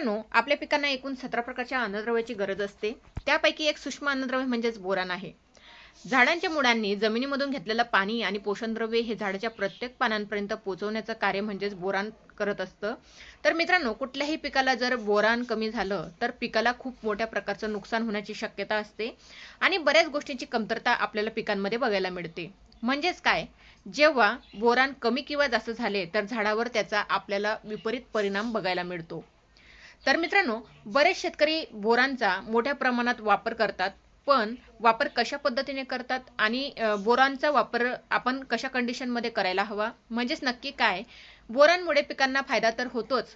मित्रांनो आपल्या पिकांना एकूण सतरा प्रकारच्या अन्नद्रव्याची गरज असते. त्यापैकी एक सूक्ष्म अन्नद्रव्य म्हणजेच बोरान आहे. झाडांच्या मुळांनी जमिनीमधून घेतलेलं पाणी आणि पोषणद्रव्ये हे झाडाच्या प्रत्येक पानांपर्यंत पोहोचवण्याचं कार्य म्हणजेच बोरान करत असतं. तर मित्रांनो कुठल्याही पिकाला जर बोरान कमी झालं तर पिकाला खूप मोठ्या प्रकारचं नुकसान होण्याची शक्यता असते आणि बऱ्याच गोष्टींची कमतरता आपल्याला पिकांमध्ये बघायला मिळते. म्हणजेच काय? जेव्हा बोरान कमी किंवा जास्त झाले तर झाडावर त्याचा आपल्याला विपरीत परिणाम बघायला मिळतो. तर मित्रांनो बरेच शेतकरी बोरांचा मोठ्या प्रमाणात वापर करतात पण वापर कशा पद्धतीने करतात आणि बोरांचा वापर आपण कशा कंडिशनमध्ये करायला हवा? म्हणजेच नक्की काय? बोरांमुळे पिकांना फायदा तर होतोच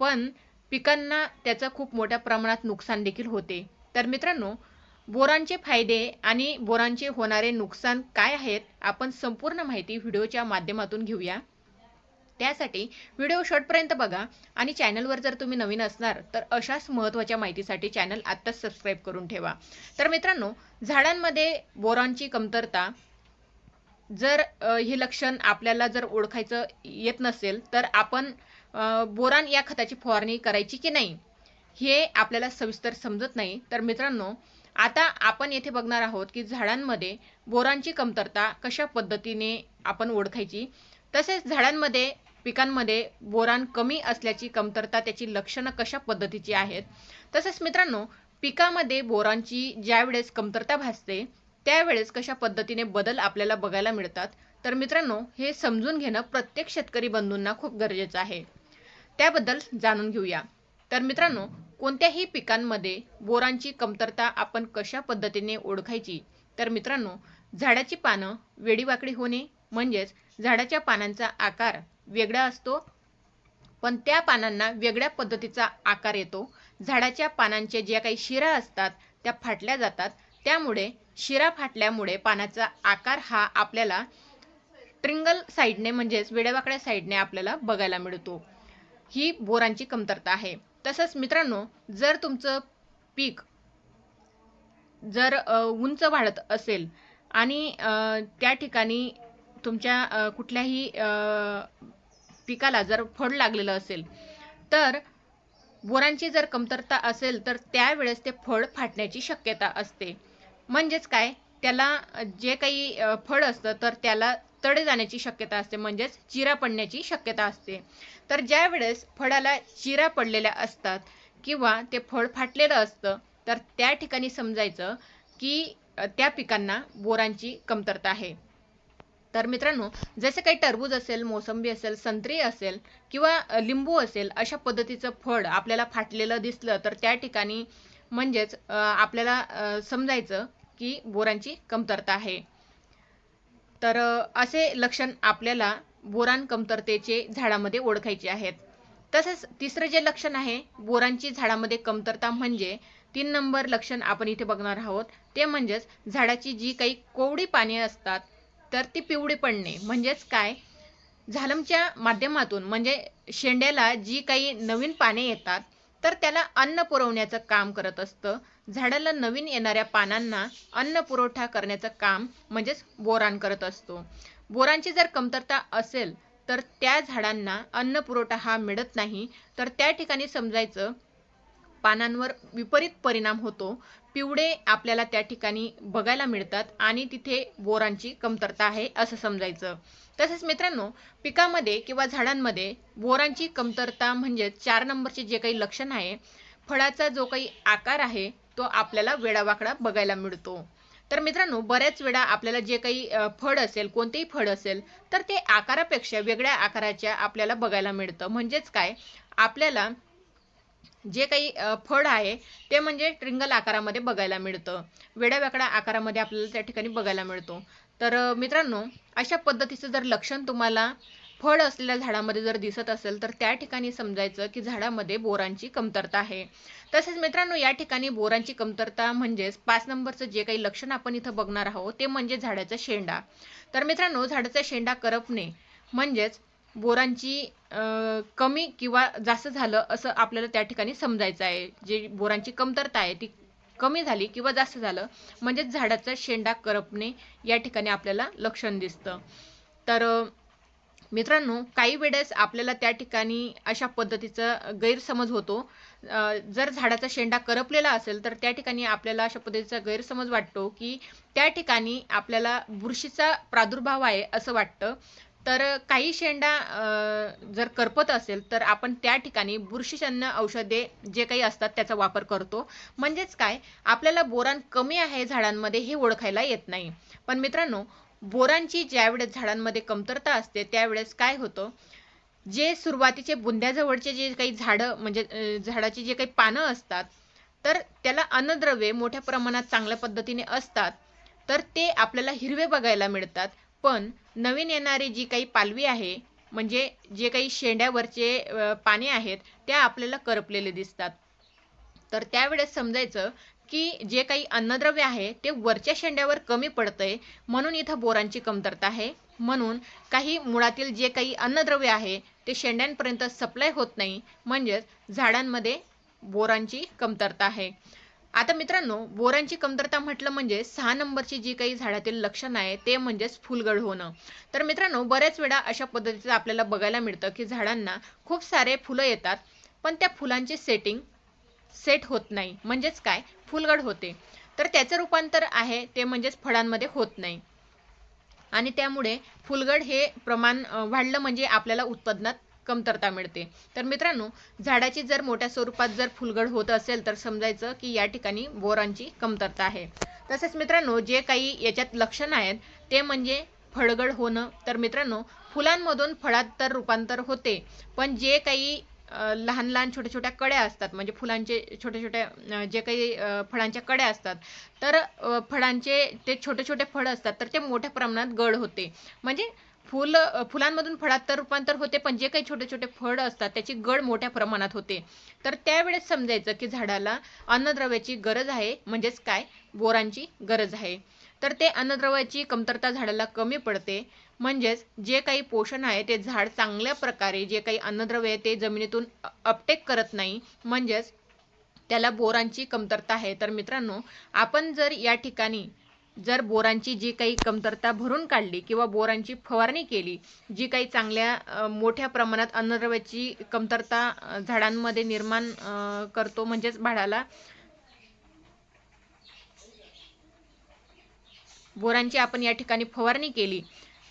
पण पिकांना त्याचं खूप मोठ्या प्रमाणात नुकसान देखील होते. तर मित्रांनो बोरांचे फायदे आणि बोरांचे होणारे नुकसान काय आहेत? आपण संपूर्ण माहिती व्हिडिओच्या माध्यमातून घेऊया. त्यासाठी व्हिडिओ शॉर्टपर्यंत बघा. आणि चॅनलवर जर तुम्ही नवीन असणार तर अशाच महत्त्वाच्या माहितीसाठी चॅनल आत्ताच सबस्क्राईब करून ठेवा. तर मित्रांनो झाडांमध्ये बोरॉनची कमतरता जर हे लक्षण आपल्याला जर ओळखायचं येत नसेल तर आपण बोरान या खताची फवारणी करायची की नाही हे आपल्याला सविस्तर समजत नाही. तर मित्रांनो आता आपण येथे बघणार आहोत की झाडांमध्ये बोरांची कमतरता कशा पद्धतीने आपण ओळखायची. तसेच झाडांमध्ये पिकांमध्ये बोरान कमी असल्याची कमतरता त्याची लक्षणं कशा पद्धतीची आहेत? तसेच मित्रांनो पिकामध्ये बोरांची ज्यावेळेस कमतरता भासते त्यावेळेस कशा पद्धतीने बदल आपल्याला बघायला मिळतात? तर मित्रांनो हे समजून घेणं प्रत्येक शेतकरी बंधूंना खूप गरजेचं आहे. त्याबद्दल जाणून घेऊया. तर मित्रांनो कोणत्याही पिकांमध्ये बोरांची कमतरता आपण कशा पद्धतीने ओळखायची? तर मित्रांनो झाडाची पानं वेडीवाकडी होणे म्हणजेच झाडाच्या पानांचा आकार वेगळा असतो. पण त्या पानांना वेगळ्या पद्धतीचा आकार येतो. झाडाच्या पानांचे ज्या काही शिरा असतात त्या फाटल्या जातात. त्यामुळे शिरा फाटल्यामुळे पानाचा आकार हा आपल्याला ट्रिंगल साईडने म्हणजेच वेड्यावाकड्या साईडने आपल्याला बघायला मिळतो. ही बोरांची कमतरता आहे. तसंच मित्रांनो जर तुमचं पीक जर उंच वाढत असेल आणि त्या ठिकाणी तुमच्या कुठल्याही पिकाला जर फळ लागलेलं असेल तर बोरांची जर कमतरता असेल तर त्यावेळेस ते फळ फाटण्याची शक्यता असते. म्हणजेच काय? त्याला जे काही फळ असतं तर त्याला तडे जाण्याची शक्यता असते. म्हणजेच चिरा पडण्याची शक्यता असते. तर ज्या वेळेस फळाला चिरा पडलेल्या असतात किंवा ते फळ फाटलेलं असतं तर त्या ठिकाणी समजायचं की त्या पिकांना बोरांची कमतरता आहे. तर मित्रांनो जसे काही टरबूज असेल मोसंबी असेल संत्री असेल किंवा लिंबू असेल अशा पद्धतीचं फळ आपल्याला फाटलेलं दिसलं तर त्या ठिकाणी म्हणजेच आपल्याला समजायचं की बोरांची कमतरता आहे. तर असे लक्षण आपल्याला बोरान कमतरतेचे झाडामध्ये ओळखायचे आहेत. तसेच तिसरं जे लक्षण आहे बोरांची झाडामध्ये कमतरता म्हणजे तीन नंबर लक्षण आपण इथे बघणार आहोत. ते म्हणजेच झाडाची जी काही कोवडी पाने असतात तर ती पिवळी पडणे म्हणजेच काय? झालमच्या माध्यमातून म्हणजे शेंड्याला जी काही नवीन पाने येतात तर त्याला अन्न पुरवण्याचं काम करत असतं. झाडाला नवीन येणाऱ्या पानांना अन्न पुरवठा करण्याचं काम म्हणजेच बोरान करत असतो. बोरांची जर कमतरता असेल तर त्या झाडांना अन्न पुरवठा हा मिळत नाही. तर त्या ठिकाणी समजायचं पानांवर विपरीत परिणाम होतो. पिवळे आपल्याला त्या ठिकाणी बघायला मिळतात आणि तिथे बोरांची कमतरता आहे असं समजायचं. तसेच मित्रांनो पिकामध्ये किंवा झाडांमध्ये बोरांची कमतरता म्हणजे चार नंबरचे जे काही लक्षण आहे फळाचा जो काही आकार आहे तो आपल्याला वेडावाकडा बघायला मिळतो. तर मित्रांनो बऱ्याच वेळा आपल्याला जे काही फळ असेल कोणतेही फळ असेल तर ते आकारापेक्षा वेगळ्या आकाराच्या आपल्याला बघायला मिळतं. म्हणजेच काय? आपल्याला जे काही फळ आहे ते म्हणजे ट्रिंगल आकारामध्ये बघायला मिळतं. वेड्यावेगळ्या आकारामध्ये आपल्याला त्या ठिकाणी बघायला मिळतो. तर मित्रांनो अशा पद्धतीचं जर लक्षण तुम्हाला फळ असलेल्या झाडामध्ये जर दिसत असेल तर त्या ठिकाणी समजायचं की झाडामध्ये बोरांची कमतरता आहे. तसेच मित्रांनो या ठिकाणी बोरांची कमतरता म्हणजेच पाच नंबरचं जे काही लक्षण आपण इथं बघणार आहोत ते म्हणजे झाडाचा शेंडा. तर मित्रांनो झाडाचा शेंडा करपणे म्हणजेच बोरांची कमी किंवा जास्त झालं असं आपल्याला त्या ठिकाणी समजायचं आहे. जे बोरांची कमतरता आहे ती कमी झाली किंवा जास्त झालं म्हणजेच झाडाचा शेंडा करपणे या ठिकाणी आपल्याला लक्षण दिसतं. तर मित्रांनो काही वेळेस आपल्याला त्या ठिकाणी अशा पद्धतीचा गैरसमज होतो. जर झाडाचा शेंडा करपलेला असेल तर त्या ठिकाणी आपल्याला अशा पद्धतीचा गैरसमज वाटतो की त्या ठिकाणी आपल्याला बुरशीचा प्रादुर्भाव आहे असं वाटतं. तर काही शेंडा जर करपत असेल तर आपण त्या ठिकाणी बुरशीजन्य औषधे जे काही असतात त्याचा वापर करतो. म्हणजेच काय? आपल्याला बोरान कमी आहे झाडांमध्ये हे ओळखायला येत नाही. पण मित्रांनो बोरांची ज्यावेळेस झाडांमध्ये कमतरता असते त्यावेळेस काय होतं? जे सुरुवातीचे बुंद्याजवळचे जे काही झाडं म्हणजे झाडाची जे काही पानं असतात तर त्याला अन्नद्रव्ये मोठ्या प्रमाणात चांगल्या पद्धतीने असतात तर ते आपल्याला हिरवे बघायला मिळतात. पण नवीन येणारी जी काही पालवी आहे म्हणजे जे काही शेंड्यावरचे पाने आहेत त्या आपल्याला करपलेले दिसतात. तर त्यावेळेस समजायचं की जे काही अन्नद्रव्य आहे ते वरच्या शेंड्यावर कमी पडतंय म्हणून इथं बोरांची कमतरता आहे. म्हणून काही मुळातील जे काही अन्नद्रव्य आहे ते शेंड्यांपर्यंत सप्लाय होत नाही म्हणजेच झाडांमध्ये बोरांची कमतरता आहे. आता मित्रांनो बोरांची कमतरता म्हटलं म्हणजे सहा नंबरची जी काही झाडातील लक्षण आहे ते म्हणजेच फुलगड होणं. तर मित्रांनो बऱ्याच वेळा अशा पद्धतीचं आपल्याला बघायला मिळतं की झाडांना खूप सारे फुलं येतात पण त्या फुलांची सेटिंग सेट होत नाही. म्हणजेच काय? फुलगड होते. तर त्याचं रूपांतर आहे ते म्हणजेच फळांमध्ये होत नाही. आणि त्यामुळे फुलगड हे प्रमाण वाढलं म्हणजे आपल्याला उत्पादनात कमतरता मिळते. तर मित्रांनो झाडाची जर मोठ्या स्वरूपात जर फुलगड होत असेल तर समजायचं की या ठिकाणी बोरांची कमतरता आहे. तसेच मित्रांनो जे काही याच्यात लक्षण आहेत ते म्हणजे फळगड होणं. तर मित्रांनो फुलांमधून फळात तर रूपांतर होते पण जे काही लहान लहान छोट्या छोट्या कड्या असतात म्हणजे फुलांचे छोट्या छोट्या जे काही फळांच्या कड्या असतात तर फळांचे ते छोटे छोटे फळ असतात तर ते मोठ्या प्रमाणात गड होते. म्हणजे फुल फुलांमधून फळात तर रूपांतर होते पण जे काही छोटे छोटे फळ असतात त्याची गड मोठ्या प्रमाणात होते. तर त्यावेळेस समजायचं की झाडाला अन्नद्रव्याची गरज आहे म्हणजेच काय? बोरांची गरज आहे. तर ते अन्नद्रव्याची कमतरता झाडाला कमी पडते म्हणजेच जे काही पोषण आहे ते झाड चांगल्या प्रकारे जे काही अन्नद्रव्य आहे ते जमिनीतून अपटेक करत नाही म्हणजेच त्याला बोरांची कमतरता आहे. तर मित्रांनो आपण जर या ठिकाणी जर बोरांची जी काही कमतरता भरून काढली किंवा बोरांची फवारणी केली जी काही चांगल्या मोठ्या प्रमाणात अन्नद्रव्याची कमतरता झाडांमध्ये निर्माण करतो म्हणजेच बाळाला बोरांची आपण या ठिकाणी फवारणी केली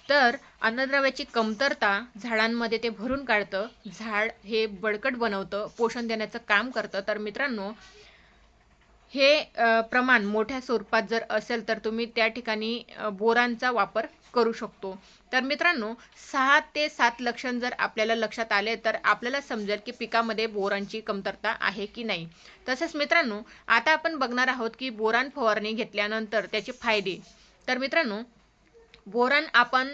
तर अन्नद्रव्याची कमतरता झाडांमध्ये ते भरून काढतं झाड हे बळकट बनवतं पोषण देण्याचं काम करतं. तर मित्रांनो हे प्रमाण मोठ्या स्वरूपात जर असेल तर तुम्ही त्या ठिकाणी बोरांचा वापर करू शकतो. तर मित्रांनो सहा ते सात लक्षण जर आपल्याला लक्षात आले तर आपल्याला समजेल की पिकामध्ये बोरांची कमतरता आहे की नाही. तसेच मित्रांनो आता आपण बघणार आहोत की बोरान फवारणी घेतल्यानंतर त्याचे फायदे. तर मित्रांनो बोरान आपण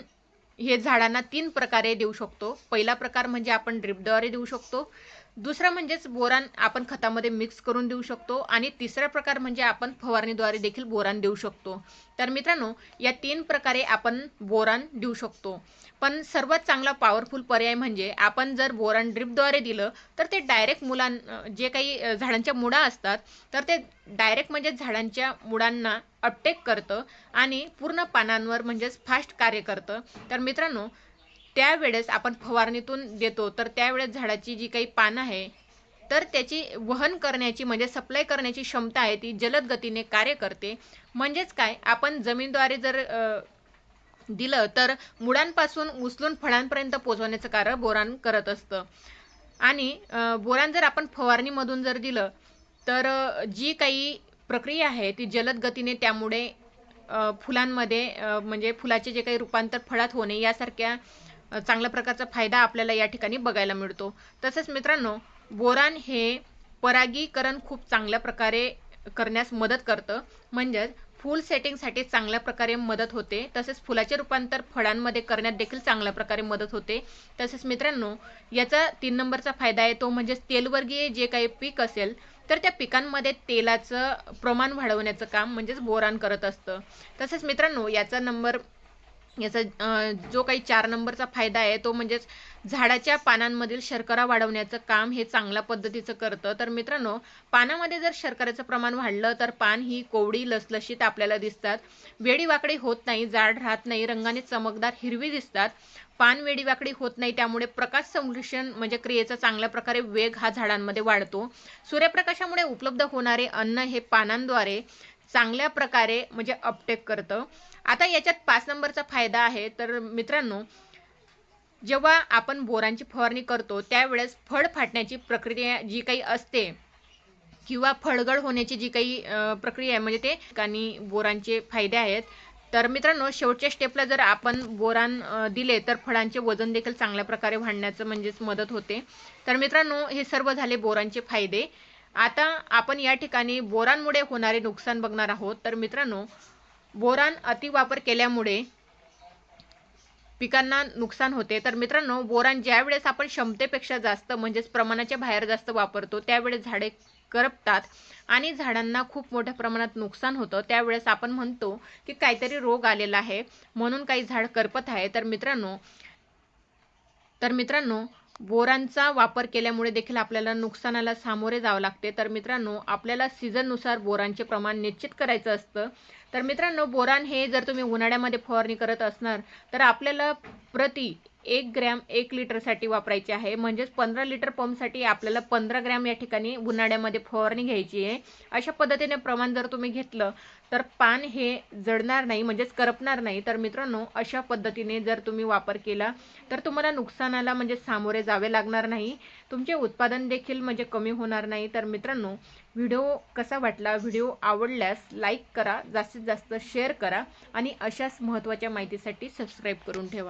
हे झाडांना तीन प्रकारे देऊ शकतो. पहिला प्रकार म्हणजे आपण ड्रिपद्वारे देऊ शकतो. दुसरा म्हणजेच बोरान आपण खतामध्ये मिक्स करून देऊ शकतो. आणि तिसरा प्रकार म्हणजे आपण फवारणीद्वारे देखील बोरान देऊ शकतो. तर मित्रांनो या तीन प्रकारे आपण बोरान देऊ शकतो. पण सर्वात चांगला पॉवरफुल पर्याय म्हणजे आपण जर बोरान ड्रिपद्वारे दिलं तर ते डायरेक्ट मुलां जे काही झाडांच्या मुळा असतात तर ते डायरेक्ट म्हणजे झाडांच्या मुळांना अपटेक करतं आणि पूर्ण पानांवर म्हणजेच फास्ट कार्य करतं. तर मित्रांनो त्यावेळेस आपण फवारणीतून देतो. तर त्यावेळेस झाडाची जी काही पानं आहे तर त्याची वहन करण्याची म्हणजे सप्लाय करण्याची क्षमता आहे ती जलद गतीने कार्य करते. म्हणजेच काय आपण जमीनद्वारे जर दिलं तर मुळांपासून उचलून फळांपर्यंत पोचवण्याचं कार्य बोरान करत असतं. आणि बोरान जर आपण फवारणीमधून जर दिलं तर जी काही प्रक्रिया आहे ती जलद गतीने त्यामुळे फुलांमध्ये म्हणजे फुलाचे जे काही रूपांतर फळात होणे यासारख्या चांगल्या प्रकारचा फायदा आपल्याला या ठिकाणी बघायला मिळतो. तसेच मित्रांनो बोरान हे परागीकरण खूप चांगल्या प्रकारे करण्यास मदत करतं. म्हणजेच फुल सेटिंगसाठी चांगल्या प्रकारे मदत होते. तसेच फुलाचे रूपांतर फळांमध्ये करण्यात देखील चांगल्या प्रकारे मदत होते. तसेच मित्रांनो याचा तीन नंबरचा फायदा आहे तो म्हणजे तेलवर्गीय जे काही पीक असेल तर त्या पिकांमध्ये तेलाचं प्रमाण वाढवण्याचं काम म्हणजेच बोरान करत असतं. तसेच मित्रांनो याचा नंबर याचा जो काही चार नंबरचा फायदा आहे तो म्हणजेच झाडाच्या पानांमधील शर्करा वाढवण्याचं काम हे चांगल्या पद्धतीचं करतं. तर मित्रांनो पानामध्ये जर शर्करेचं प्रमाण वाढलं तर पान ही कोवडी लसलशीत आपल्याला दिसतात. वेडीवाकडी होत नाही जाड राहत नाही रंगाने चमकदार हिरवी दिसतात. पान वेडीवाकडी होत नाही त्यामुळे प्रकाश संरक्षण म्हणजे क्रियेचा चांगल्या प्रकारे वेग हा झाडांमध्ये वाढतो. सूर्यप्रकाशामुळे उपलब्ध होणारे अन्न हे पानांद्वारे चांगल्या प्रकारे म्हणजे अपटेक करतं. आता याच्यात पाच नंबरचा फायदा आहे. तर मित्रांनो जेव्हा आपण बोरांची फवारणी करतो त्यावेळेस फळ फाटण्याची प्रक्रिया जी काही असते किंवा फळगळ होण्याची जी काही प्रक्रिया आहे म्हणजे ते ठिकाणी बोरांचे फायदे आहेत. तर मित्रांनो शेवटच्या स्टेपला जर आपण बोरान दिले तर फळांचे वजन देखील चांगल्या प्रकारे वाढण्याचं म्हणजेच मदत होते. तर मित्रांनो हे सर्व झाले बोरांचे फायदे. आता आपण या ठिकाणी बोरांमुळे होणारे नुकसान बघणार आहोत. तर मित्रांनो बोरान अतिवापर केल्यामुळे पिकांना नुकसान होते. तर मित्रांनो बोरान ज्या वेळेस आपण क्षमतेपेक्षा जास्त म्हणजेच प्रमाणाच्या बाहेर जास्त वापरतो त्यावेळेस झाडे करपतात आणि झाडांना खूप मोठ्या प्रमाणात नुकसान होतं. त्यावेळेस आपण म्हणतो की काहीतरी रोग आलेला आहे म्हणून काही झाड करपत आहे. तर मित्रांनो तर मित्रांनो बोरांचा वापर केल्यामुळे देखील आपल्याला नुकसानाला सामोरे जावं लागते. तर मित्रांनो आपल्याला सीझननुसार बोरांचे प्रमाण निश्चित करायचं असतं. तर मित्रांनो बोरान हे जर तुम्ही उन्हाळ्यामध्ये फवारणी करत असणार तर आपल्याला प्रति एक ग्रॅम एक लिटरसाठी वापरायचे आहे. म्हणजेच पंधरा लिटर पंपसाठी आपल्याला पंधरा ग्रॅम या ठिकाणी उन्हाळ्यामध्ये फवारणी घ्यायची आहे. अशा पद्धतीने प्रमाण जर तुम्ही घेतलं तर पान हे जडणार नाही म्हणजेच करपणार नाही. तर मित्रांनो अशा पद्धतीने जर तुम्ही वापर केला तर तुम्हाला नुकसानाला म्हणजे सामोरे जावे लागणार नाही. तुमचे उत्पादन देखील म्हणजे कमी होणार नाही. तर मित्रांनो व्हिडिओ कसा वाटला व्हिडिओ आवडल्यास लाईक करा जास्तीत जास्त शेअर करा आणि अशाच महत्त्वाच्या माहितीसाठी सबस्क्राईब करून ठेवा.